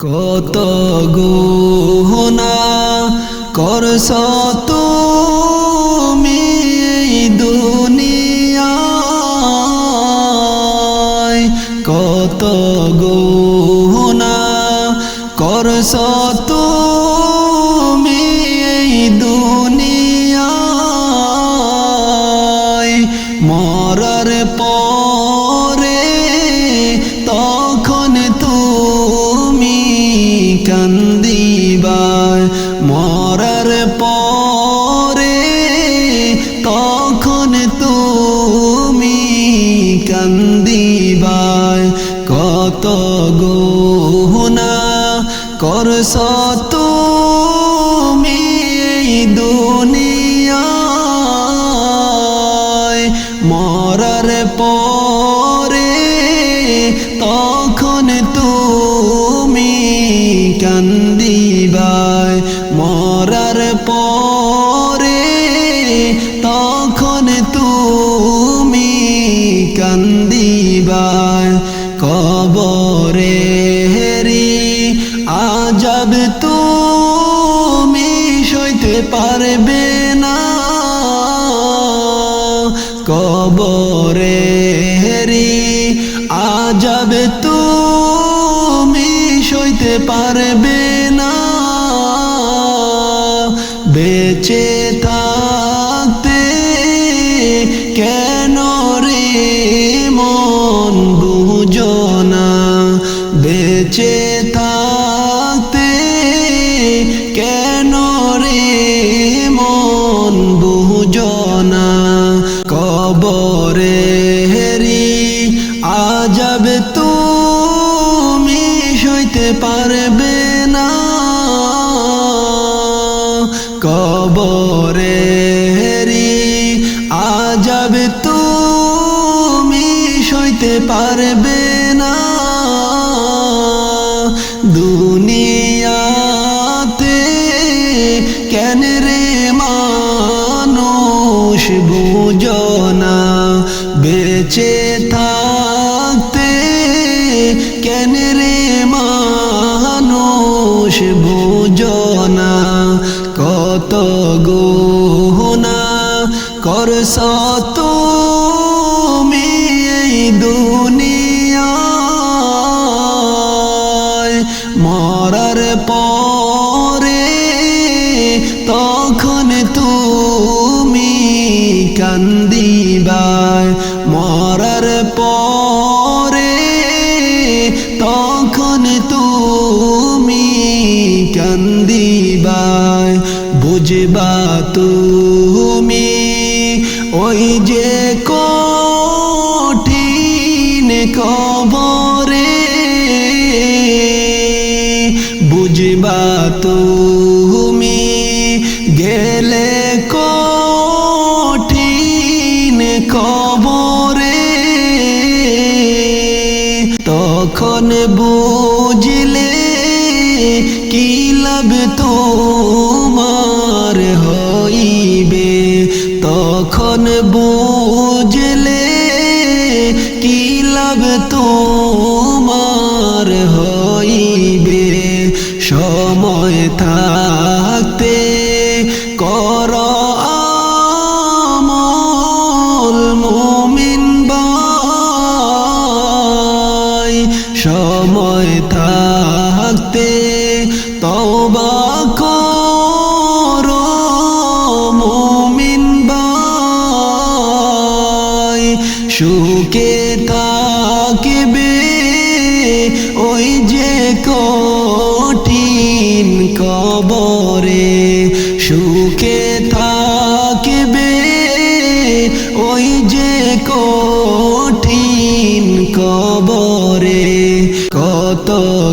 কত গোহনা করস তুমি দুনিয়ায়? কত গুহনা করস করছ তুমি দুনিয়া সইতে পারবে না। বেঁচে তা দুনিয়াতে কেন রে মানুষ বুঝো না বেঁচে থাকতে কেন রে মানুষ বুঝো না কত গোহনা করসা বুঝবা তুমি ওই যে কঠিন কবরে বুঝবা তুমি গেলে কঠিন কবরে তখন বুঝ সময় থাকতে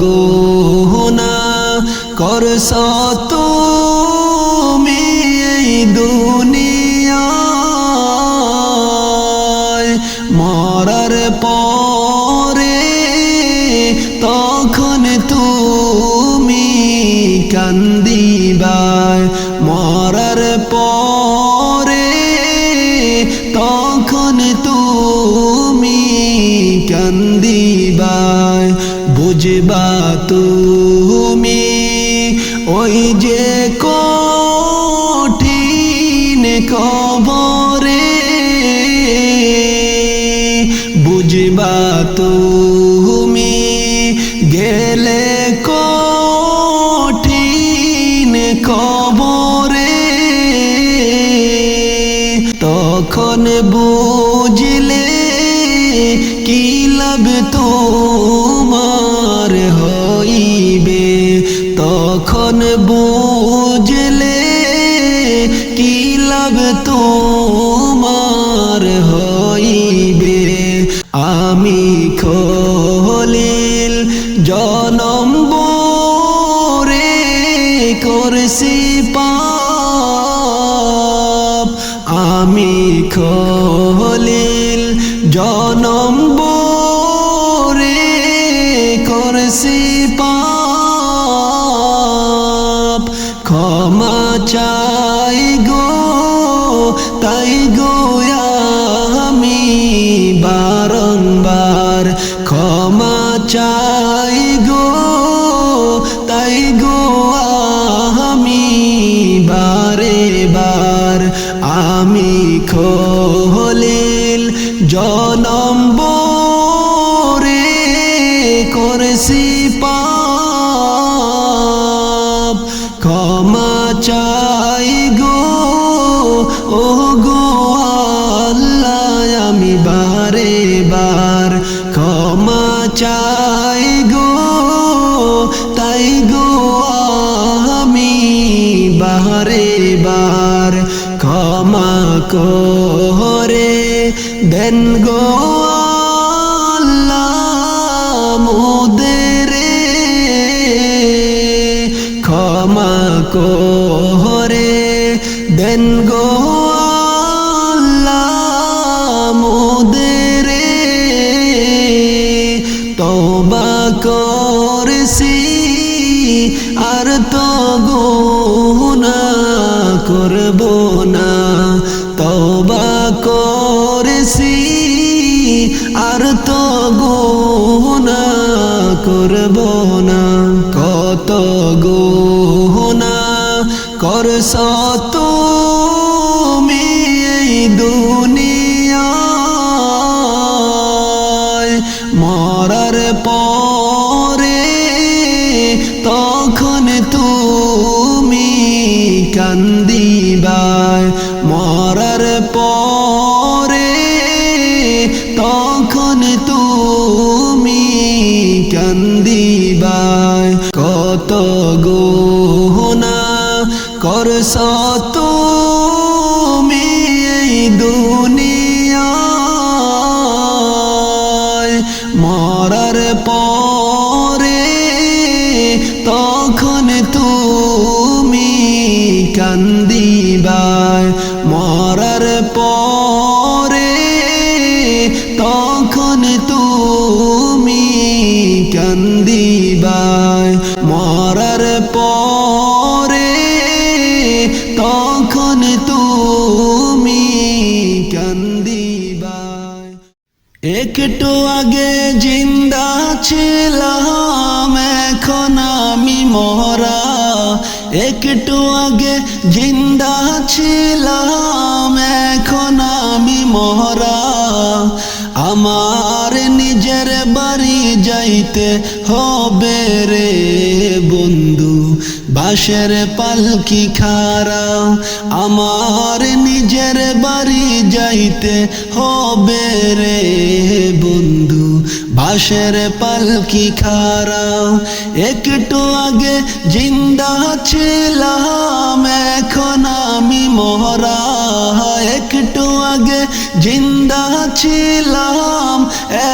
গুনা করছ তুমি এই দুনিয়া গেলে কঠিন কবরে তখন বুঝলে পাপ ক্ষমা চাই গো তাই করে দেন গো না। কত গুনা করছ তুমি করছ তুমি এই দুনিয়ায় মরার পরে তখন একটু আগে জিন্দা ছিলাম, এখন আমি মরা। একটু আগে জিন্দা ছিলাম, এখন আমি মরা। আমার নিজের যাইতে হবে রে বন্ধু। বাসের পালকি খারা? আমার নিজের বাড়ি যাইতে হবে রে বন্ধু। বাঁশের পালকি খারা? একটু আগে জিন্দা ছিলাম, এখন আমি মহরা একটু আগে জিন্দা ছিলাম,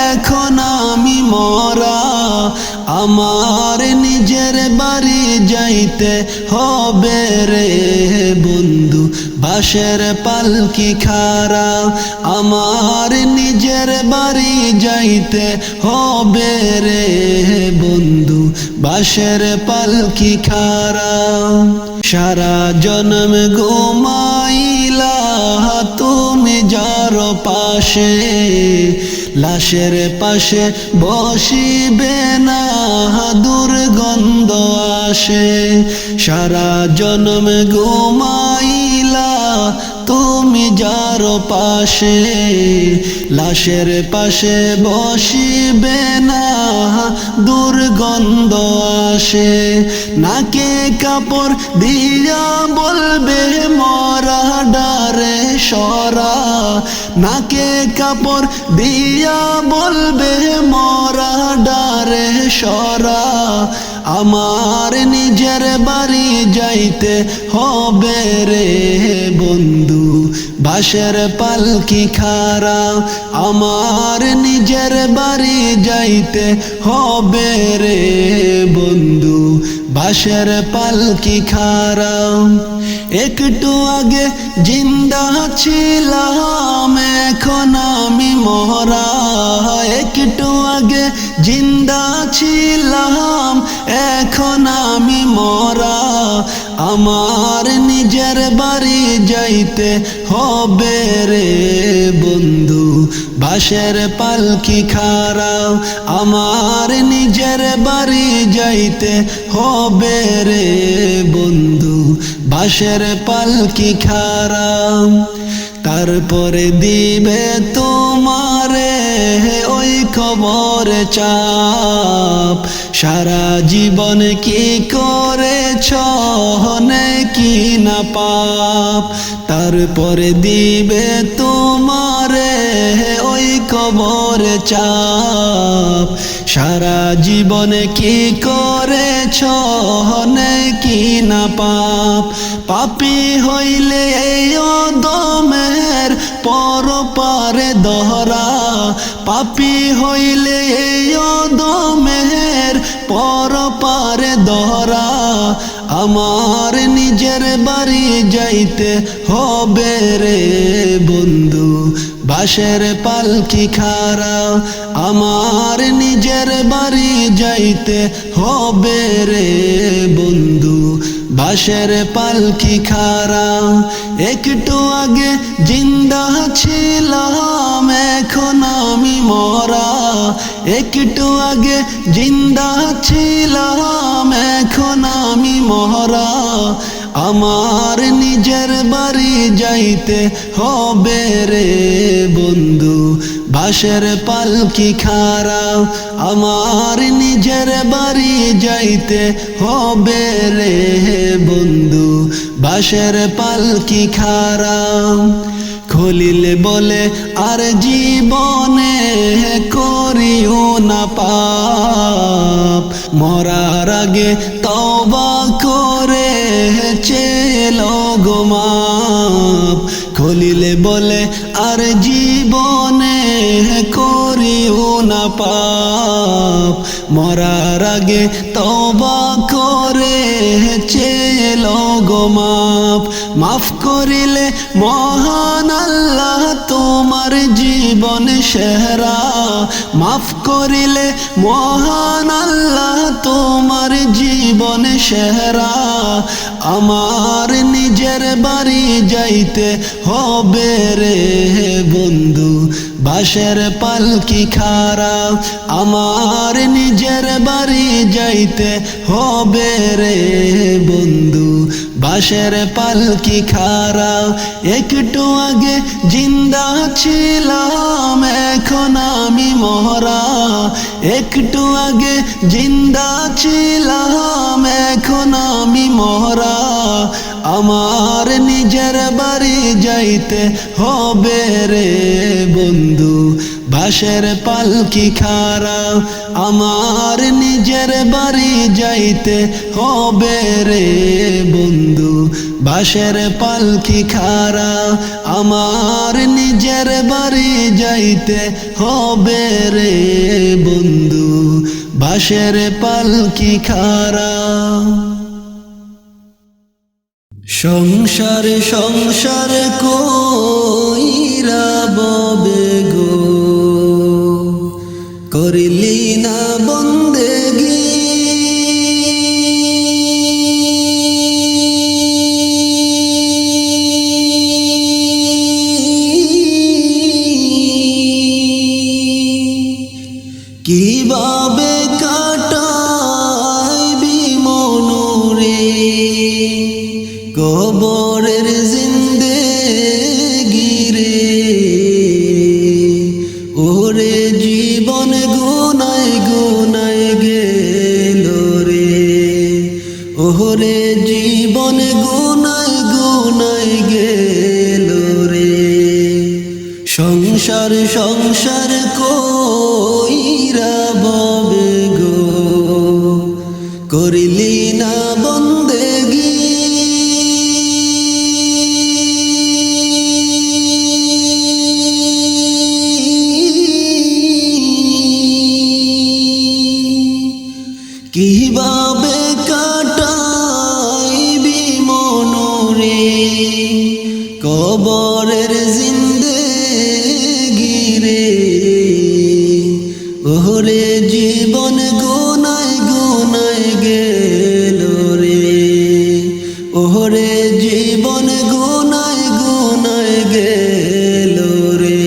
এখন আমি মরা। আমার নিজের বাড়ি যাইতে হবে রে বন্ধু। বাঁশের পালকি খারা আমার নিজের বাড়ি যাইতে হবে রে বন্ধু। বাঁশের পালকি খারা সারা জন্ম ঘুমাইলা তুমি যার পাশে। লাশের পাশে বসিবে না দুর্গন্ধ আসে। সারা জন্ম ঘুমাইলা তুমি যার পাশে, লাশের পাশে বসিবে না, দুর্গন্ধ আসে। নাকে কাপড় দিয়া বলবে, মরা ডারে সরা। নাকে কাপড় দিয়া বলবে, মরা ডারে সরা। আমার নিজের বাড়ি যাইতে হবে রে বন্ধু। বাসের পালকি খারা আমার নিজের বাড়ি যাইতে হবে রে বন্ধু। বাসের পালকি খারা একটু আগে জিন্দা ছিলাম, এখন আমি মরা। একটু আগে জিন্দা ছিলাম এখন আমি মরা, আমার নিজের বাড়ি যাইতে হবে রে বন্ধু। বাসের পালকি খারাও, আমার নিজের বাড়ি যাইতে হবে রে বন্ধু। বাসের পালকি খারাও, তারপরে দিবে তোমারে ওই খবর চাপ। সারা জীবন কি করেছ কি না পাপ? তারপরে দিবে তোমারে ওই খবর চাপ। সারা জীবন কি করেছ কি না পাপ? পাপি হইলে দমের পর পারে দহরা। পাপি হইলে দমের পর পারে দহরা আমার নিজের বাড়ি যাইতে হবে রে বন্ধু। বাসের পালকি খারা আমার নিজের বাড়ি যাইতে হবে রে বন্ধু। বাসের পালকি খারা একটু আগে জিন্দা ছিলাম। মরা। একটু আগে জিন্দা ছিলাম, এখন আমি মরা। আমার নিজের বাড়ি যাইতে হবে রে বন্ধু বাসের পালকি খারা আমার নিজের বাড়ি যাইতে হবে রে বন্ধু বাসের পালকি খারা খলিল বলে, আর জীবনে করিও না পাপ। মরার আগে তবা করে চেল গোমাপ খলিলে বলে, আর জীবনে করিও না পাপ। মরার আগে তবা করে চেল গোমাপ মাফ করিলে মহান আল্লাহ তোমার জীবন সেহরা। মাফ করিলে মহান আল্লাহ তোমার জীবন সেহরা। আমার নিজের বাড়ি যাইতে হবে রে বন্ধু বাসের পালকি খারা আমার নিজের বাড়ি যাইতে হবে রে বন্ধু বাসের পালকি খারা একটু আগে জিন্দা ছিলাম, এখন আমি মহরা একটু আগে জিন্দা ছিলাম, এখন আমি মহরা আমার নিজের বাড়ি যাইতে হবে রে বন্ধু। বাসের পালকি খারা? আমার নিজের বাড়ি যাইতে হবে রে বন্ধু। বাসের পালকি খারা? আমার নিজের বাড়ি যাইতে হবে রে বন্ধু। বাসের পালকি খারা? সংসার সংসার কইরা ববে গো। করিলি না বন্দেগি। কীভাবে কাটাইবি মনুরে? জিন্দে কীভাবে কাটাইবি মনোরে? কবরের জিন্দে গিরে ওরে জীবন গোনায় গোনায় গেল রে ওরে জীবন গোনায় গোনায় গেল রে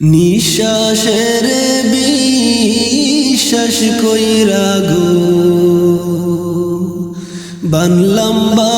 নিঃশ্বাসে কইরা গো। বানলাম্বা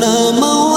nở máu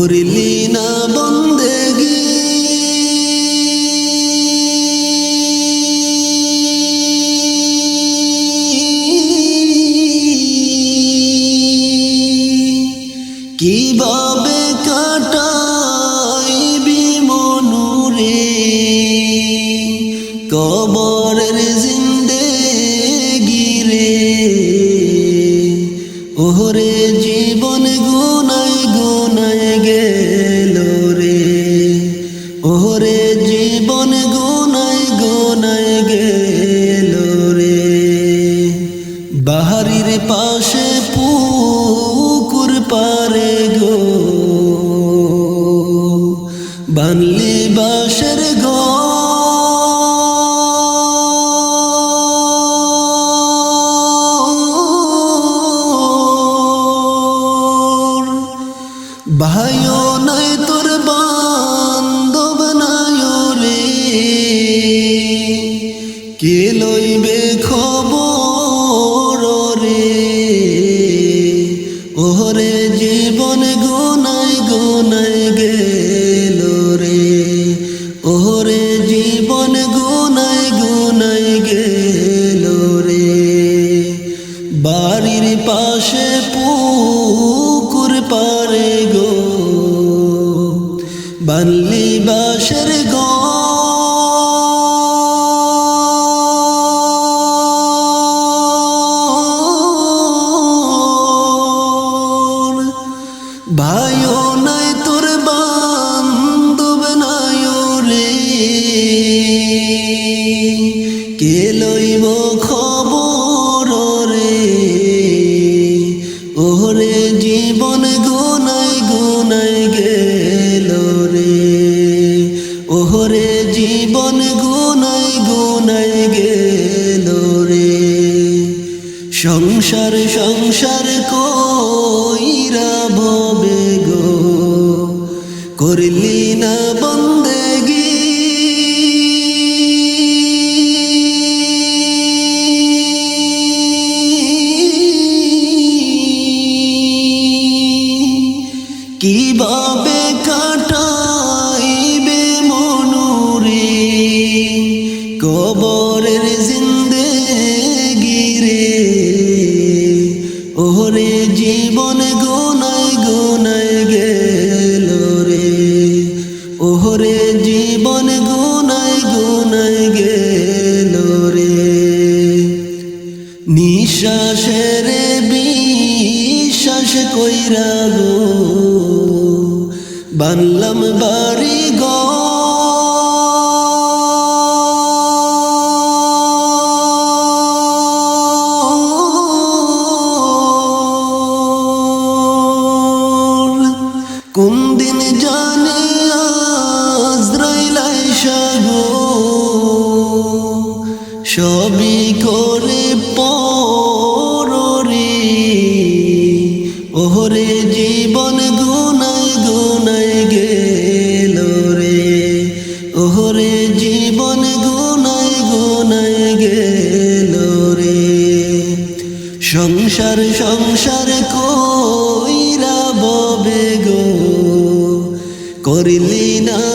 করলি Unleash. বানলে করলি না সে কইরা গো। বানলাম বাড়ি গো মরলি না